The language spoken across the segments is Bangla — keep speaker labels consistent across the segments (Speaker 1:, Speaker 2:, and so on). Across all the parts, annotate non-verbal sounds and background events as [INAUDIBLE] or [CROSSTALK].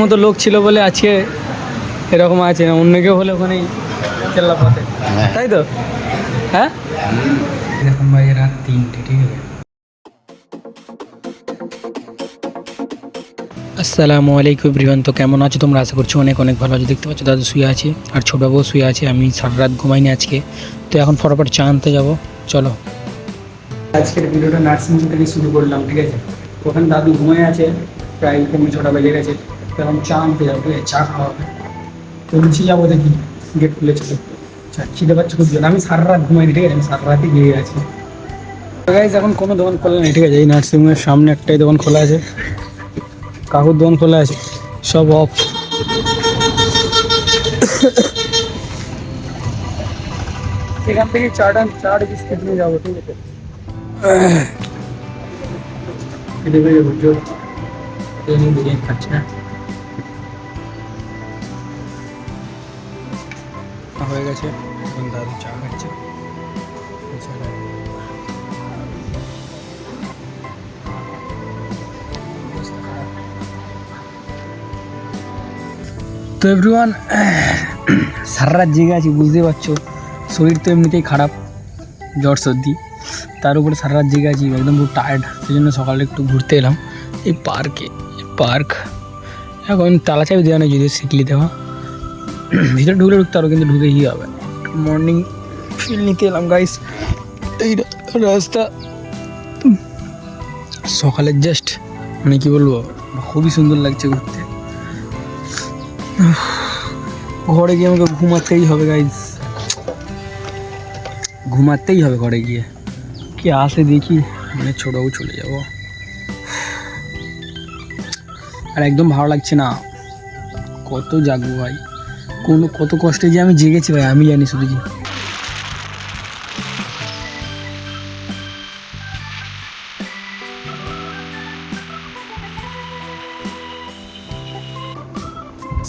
Speaker 1: মতো লোক ছিল বলে আজকে এরকম আছে না অন্য কেউ হলে ওখানেই চেল্লা পথে। তাই তো? হ্যাঁ? এরকম বাজে রাত তিনটে ঠিক আছে? আসসালামু আলাইকুম এভরিওয়ান তো কেমন আছো তোমরা? আশা করছ অনেক অনেক ভালো আছো। দেখতে পাচ্ছ দাদু শুয়ে আছে আর ছোট বাবু শুয়ে আছে আমি সারা রাত ঘুমাইনি আজকে। তো এখন ফটাফট চা আনতে যাব। চলো। আজকের ভিডিওটা নার্সিং হোম থেকে শুরু করলাম ঠিক আছে? ওখানে দাদু ঘুমিয়ে আছে প্রায় পৌনে ছটা বেজে গেছে। তো চা আনতে যাব চা খাওয়া হবে। তো নিচে যাব দেখি, গেট খুলে চলো। আচ্ছা খিদে পাচ্ছে খুব জোর। আমি সারা রাত ঘুমাইনি, ঠিক আছে? আমি সারা রাতই গিয়ে আছি। গাইজ এখন কোনো দোকান খোলা নেই, ঠিক আছে? এই নার্সিংহোমের সামনে একটাই দোকান খোলা আছে। কাকুর দোকান খোলা আছে। সব অফ এখান থেকে চাটা চাট বিস্কিট নিয়ে যাব, ঠিক আছে? বিরিয়ানি খাচ্ছি না হয়ে গেছে। এখন দাদু চা খাচ্ছে। তো এভরিওয়ান সারা রাত জেগে আছি বুঝতে পারছ। শরীর তো এমনিতেই খারাপ, জ্বর সর্দি। তার উপরে সারা রাত জেগে আছি, একদম পুরো টায়ার্ড সেই জন্য সকালে একটু ঘুরতে এলাম। এই পার্কে পার্ক এখন তালা চাবি দেওয়া নেই যদিও শিখলি দেওয়া। [CLEARS THROAT] ভিতরে ঢুকলে ঢুকতে পারো কিন্তু ঢুকে কি হবে। মর্নিং ফিল নিতে এলাম গাইস এই রাস্তা সকালের জাস্ট মানে কি বলব, খুবই সুন্দর লাগছে ঘুরতে। ঘরে গিয়ে আমাকে ঘুমাতেই হবে গাইস ঘুমাতেই হবে ঘরে গিয়ে। কি আসে দেখি মানে ছোটবাবু চলে যাব। আর একদম ভালো লাগছে না। কত জাগবো ভাই। কোনো কত কষ্টে যে আমি জেগেছি ভাই আমি জানি শুধু কি।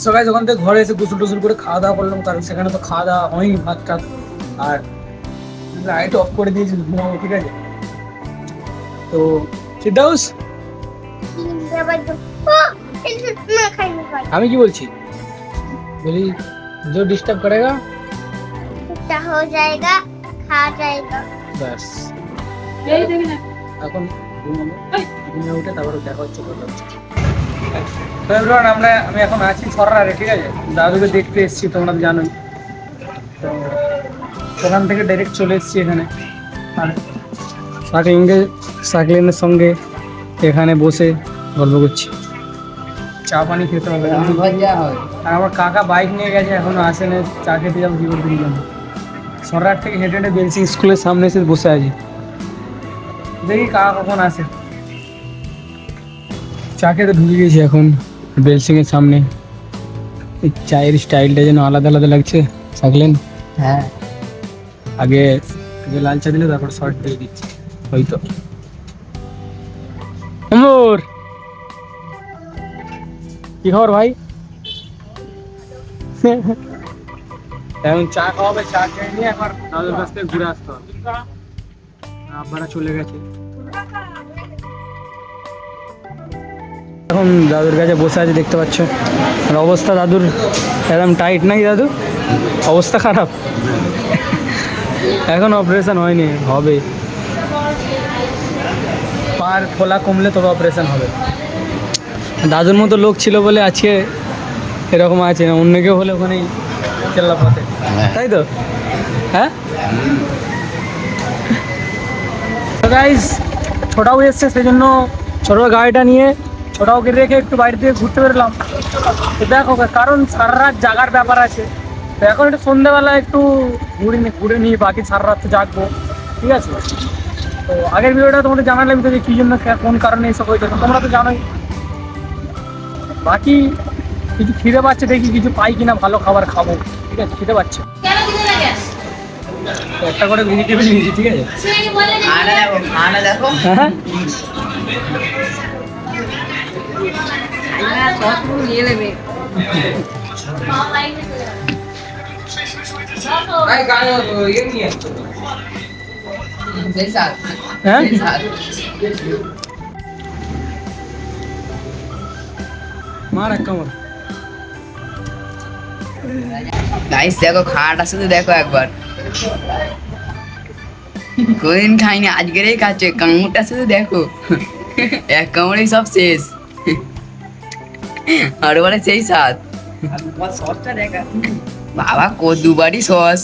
Speaker 1: সবাই যখন থেকে ঘরে এসে গোসল টোসল করে খাওয়া দাওয়া করলাম কারণ সেখানে তো খাওয়া দাওয়া হয়নি ভাত টাত। আর লাইট অফ করে দিয়েছি ঘুমাবো ঠিক আছে? তো সিদ্ধাউস আমি কি বলছি? বলি जो डिस्टर्ब करेगा
Speaker 2: हो जाएगा खा जाएगा
Speaker 1: ব্যাস এখন ঘুমাবো ঘুমিয়ে উঠে তারপরে দেখা হচ্ছে কথা হচ্ছে তো everyone, আমরা আমি এখন আছি সরারে ঠিক আছে দাদুকে দেখতে এসেছি তোমরা তো জানোই তো ওখান থেকে ডাইরেক্ট চলে এসেছি এখানে আর সাকলিনকে সাকলিনের সঙ্গে এখানে বসে গল্প করছি চা পানি খেতে হবে। আর আমার কাকা বাইক নিয়ে গেছে এখনও আসে না চা খেতে যাব কি করতে দিলাম সরার থেকে হেঁটে হেঁটে বেলসি স্কুলের সামনে এসে বসে আছি। দেখি কাকা কখন আসে। চা খেতে ঢুকে গেছি এখন বেলসিং এর সামনে। এই চায়ের স্টাইলটা যেন আলাদা আলাদা লাগছে থাকলেন?
Speaker 3: হ্যাঁ।
Speaker 1: আগে আগে লাল চা দিলে তারপর শর্ট দিয়ে দিচ্ছি হয়তো। অমর! কি খবর ভাই? এখন চা খাওয়াবে চা খেয়ে নিয়ে একবার দাদুর কাছ থেকে ঘুরে আসতে হবে। আব্বারা চলে গেছে। এখন দাদুর কাছে বসে আছে দেখতে পাচ্ছ। আর অবস্থা দাদুর একদম টাইট নাই দাদু? অবস্থা খারাপ? এখন অপারেশন হয়নি হবে। পার খোলা কমলে তবে অপারেশন হবে। দাদুর মতো লোক ছিল বলে আজকে এরকম আছে না অন্য কেউ হলে ওখানেই চেল্লা পথে। তাই তো? হ্যাঁ? গাইজ ছোটাও এসছে সেই জন্য ছোটো গাড়িটা নিয়ে ছোটাওকে রেখে একটু বাইরে থেকে ঘুরতে বেরোলাম। দেখো কারণ সারা রাত জাগার ব্যাপার আছে। তো এখন একটু সন্ধ্যেবেলা একটু ঘুরে নি ঘুরে নিই বাকি সারা রাত তো জাগবো। ঠিক আছে? তো আগের ভিডিওটা তোমাদের জানালাম তো যে কী জন্য কোন কারণে এইসব হয়েছে তোমরা তো জানোই। বাকি কিছু খিদে পাচ্ছে দেখি কিছু পাই কিনা ভালো খাবার খাব। ঠিক আছে খিদে পাচ্ছে। একটা করে ভেজিটেবল নিয়েছি ঠিক আছে? হ্যাঁ? মার এক কামড়।
Speaker 3: গাইস দেখো খাওয়াটা শুধু দেখো একবার। কোনদিন খাইনি আজকেরই খাচ্ছে কামড়টা শুধু দেখো। এক কামড়েই সব শেষ। আর বলে সেই স্বাদ। বাবা কো দুবারই সস।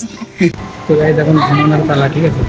Speaker 1: তো গাইজ এখন ঘুমানোর পালা ঠিক আছে?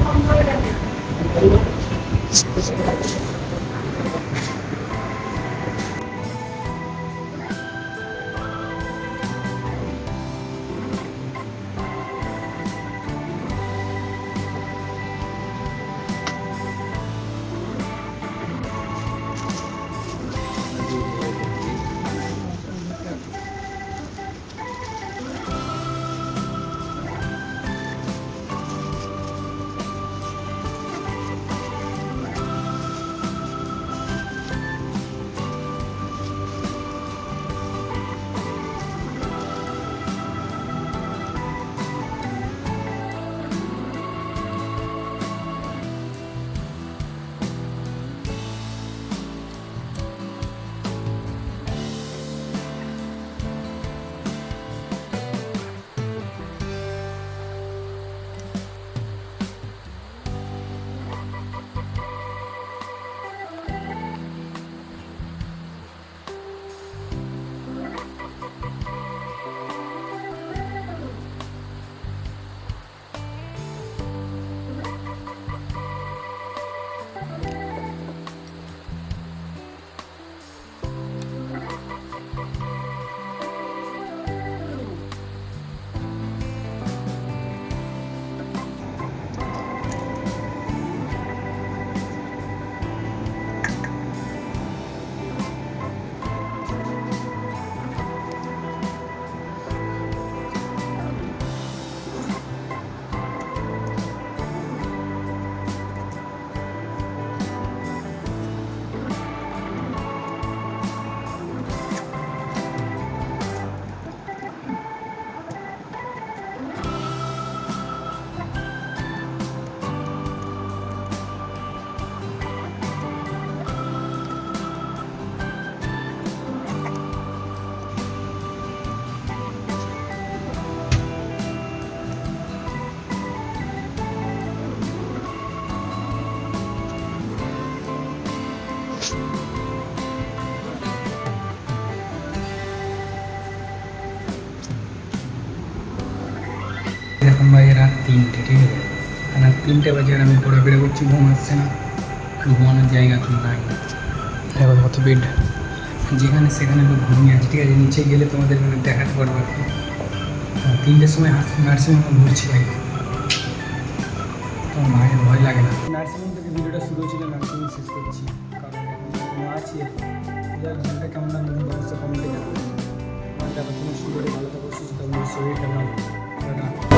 Speaker 1: তিনটে ঠিক আছে? আর তিনটে বাজে আর আমি ঘোরা ফিরে করছি ঘুম আসছে না। ঘুমানোর জায়গা তো নাই। এখন কত বেড যেখানে সেখানে লোক ঘুমিয়ে আছে ঠিক আছে? নিচে গেলে তোমাদের মানে দেখাতে পারব আর তিনটের সময় নার্সিং হোমে ঘুরছি ভাই। তো মায়ের ভয় লাগে না। নার্সিংহোম থেকে ভিডিওটা শুরু হয়েছিল নার্সিংহোম শেষ করছি। কারণ এখন আছি। যার ভিডিওটা কেমন লাগল অবশ্যই কমেন্টে জানাবেন তুমি শুরু করে ভালো থাকো সুস্থ থাকো শরীর কেমন